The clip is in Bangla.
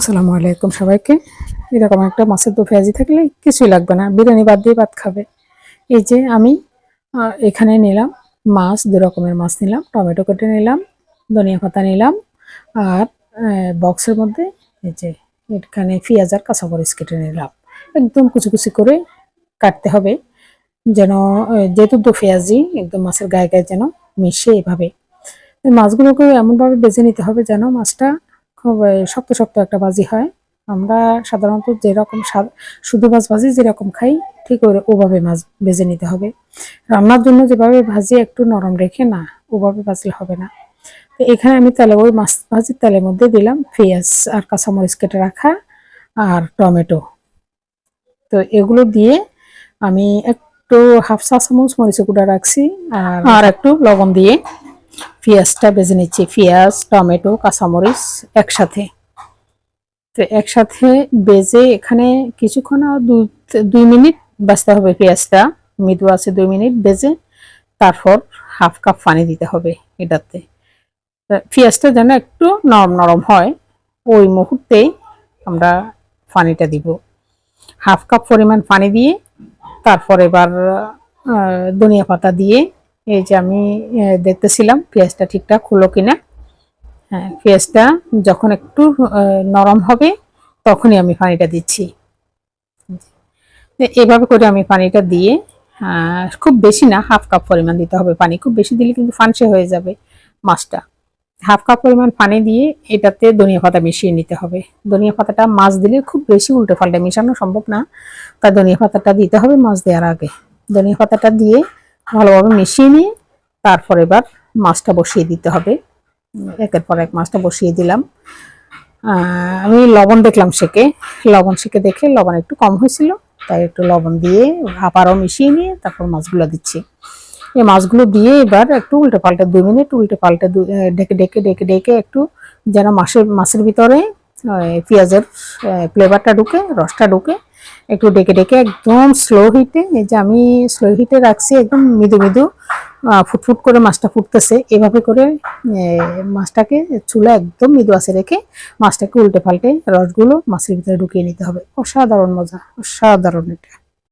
আসসালামু আলাইকুম সবাইকে। এরকম একটা মাছের দো পেঁয়াজি থাকলে কিছুই লাগবে না। বিরিয়ানি বাদ দিয়ে ভাত খাবে। এই যে আমি এখানে নিলাম মাছ, দু রকমের মাছ নিলাম। টমেটো কেটে নিলাম, ধনিয়া পাতা নিলাম আর বক্সের মধ্যে এই যে এখানে পেঁয়াজ আর কাঁচামরিচ কেটে নিলাম। একদম কুচি কুচি করে কাটতে হবে যেন যেহেতু দু পেঁয়াজি, একদম মাছের গায়ে গায়ে যেন মিশে এভাবে। মাছগুলোকে এমনভাবে বেছে নিতে হবে যেন মাছটা খুব শক্ত শক্ত একটা ভাজি হয়। আমরা সাধারণত যেরকম শুধু মাছ ভাজি যেরকম খাই, ঠিক ওভাবে মাছ ভেজে নিতে হবে। রান্নার জন্য যেভাবে ভাজি একটু নরম রেখে না, ওভাবে ভাজলে হবে না। তো এখানে আমি তেলে, ওই মাছ ভাজির তেলের মধ্যে দিলাম পেঁয়াজ আর কাঁচামরিচ কেটে রাখা আর টমেটো। তো এগুলো দিয়ে আমি একটু হাফ চা চামচ মরিচের গুঁড়া রাখছি আর একটু লবণ দিয়ে। পেঁয়াজটা বেজে নিচ্ছি। পেঁয়াজ টমেটো, কাঁচামরিচ একসাথে। তো একসাথে বেজে এখানে কিছুক্ষণ দুই মিনিট বাঁচতে হবে পেঁয়াজটা মৃদু আছে দুই মিনিট বেজে তারপর হাফ কাপ পানি দিতে হবে এটাতে। পেঁয়াজটা যেন একটু নরম নরম হয়, ওই মুহূর্তেই আমরা পানিটা দিব। হাফ কাপ পরিমাণ পানি দিয়ে তারপর এবার ধনিয়া পাতা দিয়ে এই যে আমি দেখতেছিলাম পেঁয়াজটা ঠিকঠাক হলো কিনা। হ্যাঁ পেঁয়াজটা যখন একটু নরম হবে, তখনই আমি পানিটা দিচ্ছি। এভাবে করে আমি পানিটা দিয়ে খুব বেশি না, হাফ কাপ পরিমাণ দিতে হবে পানি। খুব বেশি দিলে কিন্তু ফানসে হয়ে যাবে মাছটা। হাফ কাপ পরিমাণ পানি দিয়ে এটাতে ধনিয়া পাতা মিশিয়ে নিতে হবে। ধনিয়া পাতাটা মাছ দিলে খুব বেশি উল্টে পাল্টে মেশানো সম্ভব না। তাই ধনিয়া পাতাটা দিতে হবে মাছ দেওয়ার আগে। ধনিয়া পাতাটা দিয়ে ভালোভাবে মিশিয়ে নিয়ে তারপর এবার মাছটা বসিয়ে দিতে হবে। একের পর এক মাছটা বসিয়ে দিলাম। আমি লবণ দেখলাম সেকে। লবণ সেকে দেখে লবণ একটু কম হয়েছিল, তাই একটু লবণ দিয়ে আবারও মিশিয়ে নিয়ে তারপর মাছগুলো দিচ্ছি। এই মাছগুলো দিয়ে এবার একটু উল্টে পাল্টে দুই মিনিট উল্টে পাল্টে দু- ডেকে ডেকে ডেকে ডেকে একটু যেন মাছের মাছের ভিতরে পেঁয়াজের ফ্লেভারটা ঢুকে, রসটা ঢুকে একটু ডেকে ডেকে একদম স্লো হিটে এই যে আমি স্লো হিটে রাখছি, একদম মৃদু মৃদু ফুটফুট করে মাছটা ফুটতেছে। এভাবে করে মাছটাকে চুলা একদম মৃদু আছে রেখে মাছটাকে উল্টে পাল্টে রসগুলো মাছের ভিতরে ঢুকিয়ে নিতে হবে। অসাধারণ মজা, অসাধারণ এটা।